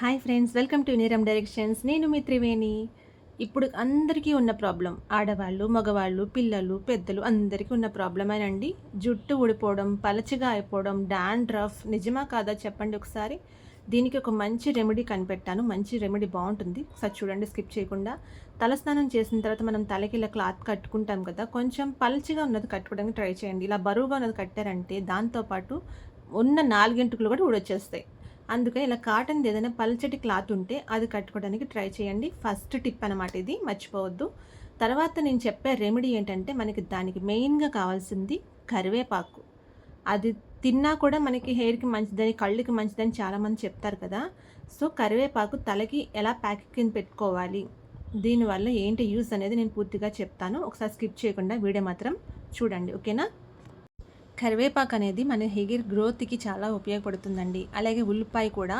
Hi friends welcome to Neeram directions. నేను మీ త్రివేణి. ఇప్పుడు అందరికీ ఉన్న ప్రాబ్లం ఆడవాళ్ళు మగవాళ్ళు పిల్లలు పెద్దలు అందరికీ ఉన్న ప్రాబ్లమేనండి జుట్టు ఊడిపోవడం పలచగా అయిపోవడం డాండ్రఫ్ నిజమా కాదా చెప్పండి ఒకసారి. దీనికి ఒక మంచి రెమెడీ కనిపెట్టాను. మంచి రెమెడీ బాగుంటుంది. ఒకసారి చూడండి స్కిప్ చేయకుండా. తలస్నానం చేసిన తర్వాత మనం తలకి ఇలా క్లాత్ కట్టుకుంటాం కదా కొంచెం పలచిగా ఉన్నది కట్టుకోవడానికి ట్రై చేయండి. ఇలా బరువుగా ఉన్నది కట్టారంటే దాంతోపాటు ఉన్న నాలుగింటికలు కూడా ఊడొచ్చేస్తాయి. అందుకని ఇలా కాటన్ ఏదైనా పల్చటి క్లాత్ ఉంటే అది కట్టుకోవడానికి ట్రై చేయండి. ఫస్ట్ టిప్ అనమాట ఇది మర్చిపోవద్దు. తర్వాత నేను చెప్పే రెమెడీ ఏంటంటే మనకి దానికి మెయిన్గా కావాల్సింది కరివేపాకు. అది తిన్నా కూడా మనకి హెయిర్కి మంచిదని కళ్ళకి మంచిదని చాలామంది చెప్తారు కదా. సో కరివేపాకు తలకి ఎలా ప్యాకింగ్ కింద పెట్టుకోవాలి దీనివల్ల ఏంటి యూస్ అనేది నేను పూర్తిగా చెప్తాను. ఒకసారి స్కిప్ చేయకుండా వీడియో మాత్రం చూడండి ఓకేనా? కరివేపాకు అనేది మన హెయిర్ గ్రోత్కి చాలా ఉపయోగపడుతుందండి. అలాగే ఉల్లిపాయ కూడా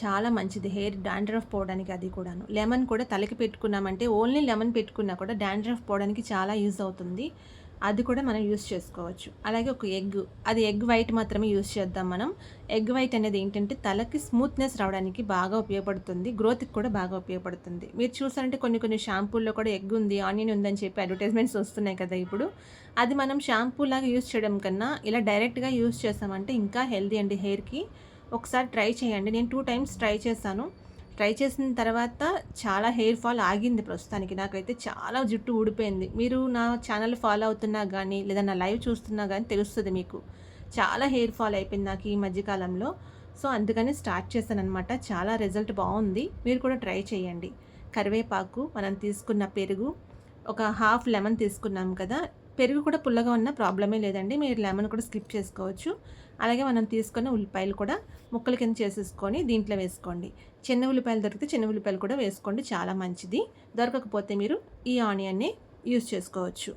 చాలా మంచిది హెయిర్ డాండ్రఫ్ పోవడానికి అది కూడాను. లెమన్ కూడా తలకి పెట్టుకున్నామంటే ఓన్లీ లెమన్ పెట్టుకున్నా కూడా డాండ్రఫ్ పోవడానికి చాలా యూజ్ అవుతుంది. అది కూడా మనం యూస్ చేసుకోవచ్చు. అలాగే ఒక ఎగ్ అది ఎగ్ వైట్ మాత్రమే యూస్ చేద్దాం మనం. ఎగ్ వైట్ అనేది ఏంటంటే తలకి స్మూత్నెస్ రావడానికి బాగా ఉపయోగపడుతుంది. గ్రోత్కి కూడా బాగా ఉపయోగపడుతుంది. మీరు చూసారంటే కొన్ని కొన్ని షాంపూల్లో కూడా ఎగ్ ఉంది ఆనియన్ ఉందని చెప్పి అడ్వర్టైజ్మెంట్స్ వస్తున్నాయి కదా ఇప్పుడు. అది మనం షాంపూ లాగా యూస్ చేయడం కన్నా ఇలా డైరెక్ట్గా యూస్ చేస్తామంటే ఇంకా హెల్దీ అండి హెయిర్కి. ఒకసారి ట్రై చేయండి. నేను టూ టైమ్స్ ట్రై చేశాను. ట్రై చేసిన తర్వాత చాలా హెయిర్ ఫాల్ ఆగింది ప్రస్తుతానికి. నాకైతే చాలా జుట్టు ఊడిపోయింది. మీరు నా ఛానల్ ఫాలో అవుతున్నా కానీ లేదా నా లైవ్ చూస్తున్నా కానీ తెలుస్తుంది మీకు. చాలా హెయిర్ ఫాల్ అయిపోయింది నాకు ఈ మధ్యకాలంలో సో అందుకని స్టార్ట్ చేశాను అనమాట చాలా రిజల్ట్ బాగుంది. మీరు కూడా ట్రై చేయండి. కరివేపాకు మనం తీసుకున్న పెరుగు ఒక హాఫ్ లెమన్ తీసుకున్నాం కదా. పెరుగు కూడా పుల్లగా ఉన్న ప్రాబ్లమే లేదండి. మీరు లెమన్ కూడా స్కిప్ చేసుకోవచ్చు. అలాగే మనం తీసుకున్న ఉల్లిపాయలు కూడా ముక్కల కింద చేసేసుకొని దీంట్లో వేసుకోండి. చిన్న ఉల్లిపాయలు దొరికితే చిన్న ఉల్లిపాయలు కూడా వేసుకోండి చాలా మంచిది. దొరకకపోతే మీరు ఈ ఆనియన్ని యూస్ చేసుకోవచ్చు.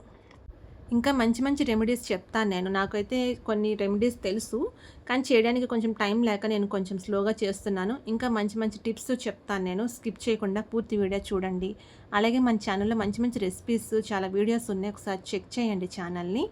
ఇంకా మంచి మంచి రెమెడీస్ చెప్తాను నేను. నాకైతే కొన్ని రెమెడీస్ తెలుసు కానీ చేయడానికి కొంచెం టైం లేక నేను కొంచెం స్లోగా చేస్తున్నాను. ఇంకా మంచి మంచి టిప్స్ చెప్తాను నేను. స్కిప్ చేయకుండా పూర్తి వీడియో చూడండి. అలాగే మన ఛానల్లో మంచి మంచి రెసిపీస్ చాలా వీడియోస్ ఉన్నాయి. ఒకసారి చెక్ చేయండి ఛానల్ని.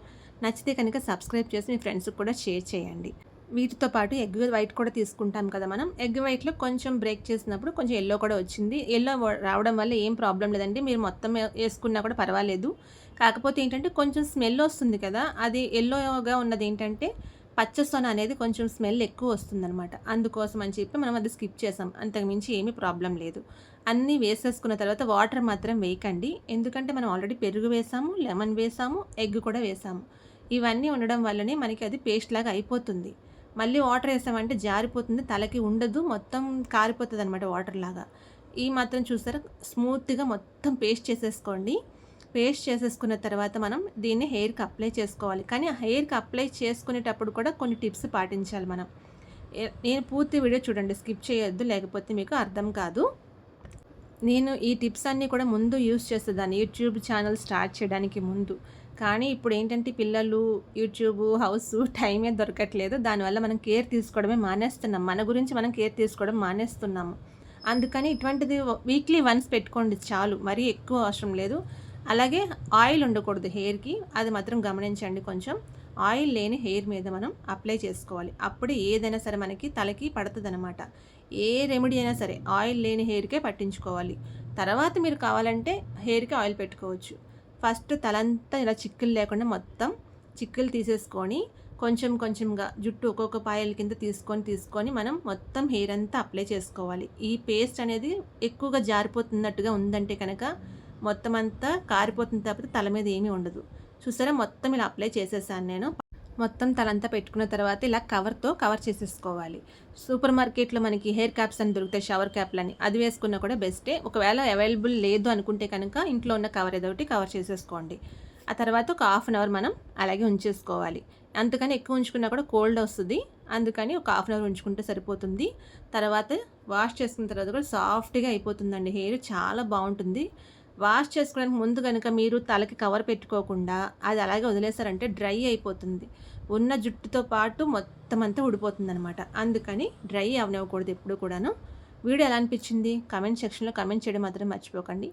నచ్చితే కనుక సబ్స్క్రైబ్ చేసి మీ ఫ్రెండ్స్కి కూడా షేర్ చేయండి. వీటితో పాటు ఎగ్ వైట్ కూడా తీసుకుంటాం కదా మనం. ఎగ్ వైట్లో కొంచెం బ్రేక్ చేసినప్పుడు కొంచెం ఎల్లో కూడా వచ్చింది. ఎల్లో రావడం వల్ల ఏం ప్రాబ్లం లేదండి. మీరు మొత్తం వేసుకున్నా కూడా పర్వాలేదు. కాకపోతే ఏంటంటే కొంచెం స్మెల్ వస్తుంది కదా. అది ఎల్లోగా ఉన్నది ఏంటంటే పచ్చసొన అనేది కొంచెం స్మెల్ ఎక్కువ వస్తుందన్నమాట. అందుకోసం అని చెప్పి మనం అది స్కిప్ చేసాం. అంతకుమించి ఏమీ ప్రాబ్లం లేదు. అన్నీ వేసేసుకున్న తర్వాత వాటర్ మాత్రం వేయకండి. ఎందుకంటే మనం ఆల్రెడీ పెరుగు వేసాము లెమన్ వేసాము ఎగ్ కూడా వేసాము. ఇవన్నీ ఉండడం వల్లనే మనకి అది పేస్ట్ లాగా అయిపోతుంది. మళ్ళీ వాటర్ వేసామంటే జారిపోతుంది తలకి ఉండదు మొత్తం కారిపోతుంది అనమాట వాటర్ లాగా. ఈ మాత్రం చూసారా? స్మూత్గా మొత్తం పేస్ట్ చేసేసుకోండి. పేస్ట్ చేసేసుకున్న తర్వాత మనం దీన్ని హెయిర్కి అప్లై చేసుకోవాలి. కానీ ఆ హెయిర్కి అప్లై చేసుకునేటప్పుడు కూడా కొన్ని టిప్స్ పాటించాలి మనం. నేను పూర్తి వీడియో చూడండి స్కిప్ చేయొద్దు లేకపోతే మీకు అర్థం కాదు. నేను ఈ టిప్స్ అన్నీ కూడా ముందు యూస్ చేసేదాన్ని. యూట్యూబ్ ఛానల్ స్టార్ట్ చేయడానికి ముందు. కానీ ఇప్పుడు ఏంటంటే పిల్లలు యూట్యూబ్ హౌస్ టైమే దొరకట్లేదు. దానివల్ల మనం కేర్ తీసుకోవడమే మానేస్తున్నాం. మన గురించి మనం కేర్ తీసుకోవడం మానేస్తున్నాము. అందుకని ఇటువంటిది వీక్లీ వన్స్ పెట్టుకోండి చాలు. మరీ ఎక్కువ అవసరం లేదు. అలాగే ఆయిల్ ఉండకూడదు హెయిర్కి. అది మాత్రం గమనించండి కొంచెం. ఆయిల్ లేని హెయిర్ మీద మనం అప్లై చేసుకోవాలి. అప్పుడు ఏదైనా సరే మనకి తలకి పడుతుంది అనమాట ఏ రెమెడీ అయినా సరే ఆయిల్ లేని హెయిర్కే పట్టించుకోవాలి. తర్వాత మీరు కావాలంటే హెయిర్కి ఆయిల్ పెట్టుకోవచ్చు. ఫస్ట్ తలంతా ఇలా చిక్కులు లేకుండా మొత్తం చిక్కులు తీసేసుకొని కొంచెం కొంచెంగా జుట్టు ఒక్కొక్క పాయల కింద తీసుకొని తీసుకొని మనం మొత్తం హెయిర్ అంతా అప్లై చేసుకోవాలి. ఈ పేస్ట్ అనేది ఎక్కువగా జారిపోతున్నట్టుగా ఉందంటే కనుక మొత్తం అంతా కారిపోతుంది తప్పితే తల మీద ఏమీ ఉండదు. చూసారా? మొత్తం ఇలా అప్లై చేసేసాను నేను. మొత్తం తలంతా పెట్టుకున్న తర్వాత ఇలా కవర్తో కవర్ చేసేసుకోవాలి. సూపర్ మార్కెట్లో మనకి హెయిర్ క్యాప్స్ అని దొరుకుతాయి షవర్ క్యాప్లు అని. అది వేసుకున్నా కూడా బెస్టే. ఒకవేళ అవైలబుల్ లేదు అనుకుంటే కనుక ఇంట్లో ఉన్న కవర్ ఏదో ఒకటి కవర్ చేసేసుకోండి. ఆ తర్వాత ఒక హాఫ్ అన్ అవర్ మనం అలాగే ఉంచేసుకోవాలి. అంతకని ఎక్కువ ఉంచుకున్నా కూడా కోల్డ్ వస్తుంది. అందుకని ఒక హాఫ్ అన్ అవర్ ఉంచుకుంటే సరిపోతుంది. తర్వాత వాష్ చేసుకున్న తర్వాత కూడా సాఫ్ట్గా అయిపోతుందండి హెయిర్. చాలా బాగుంటుంది. వాష్ చేసుకోవడానికి ముందు కనుక మీరు తలకి కవర్ పెట్టుకోకుండా అది అలాగే వదిలేసారంటే డ్రై అయిపోతుంది. ఉన్న జుట్టుతో పాటు మొత్తం అంతా ఊడిపోతుంది అనమాట అందుకని డ్రై అవనివ్వకూడదు ఎప్పుడు కూడాను. వీడియో ఎలా అనిపించింది? కమెంట్ సెక్షన్లో కమెంట్ చేయడం మాత్రం మర్చిపోకండి.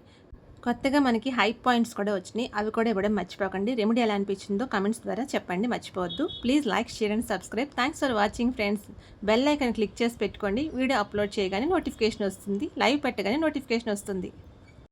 కొత్తగా మనకి హై పాయింట్స్ కూడా వచ్చినాయి. అవి కూడా ఇవ్వడం మర్చిపోకండి. రెమెడీ ఎలా అనిపించిందో కమెంట్స్ ద్వారా చెప్పండి. మర్చిపోవద్దు. Please like share and subscribe. Thanks for watching friends bell icon click చేసి పెట్టుకోండి. వీడియో అప్లోడ్ చేయగానే నోటిఫికేషన్ వస్తుంది. లైవ్ పెట్టగానే నోటిఫికేషన్ వస్తుంది.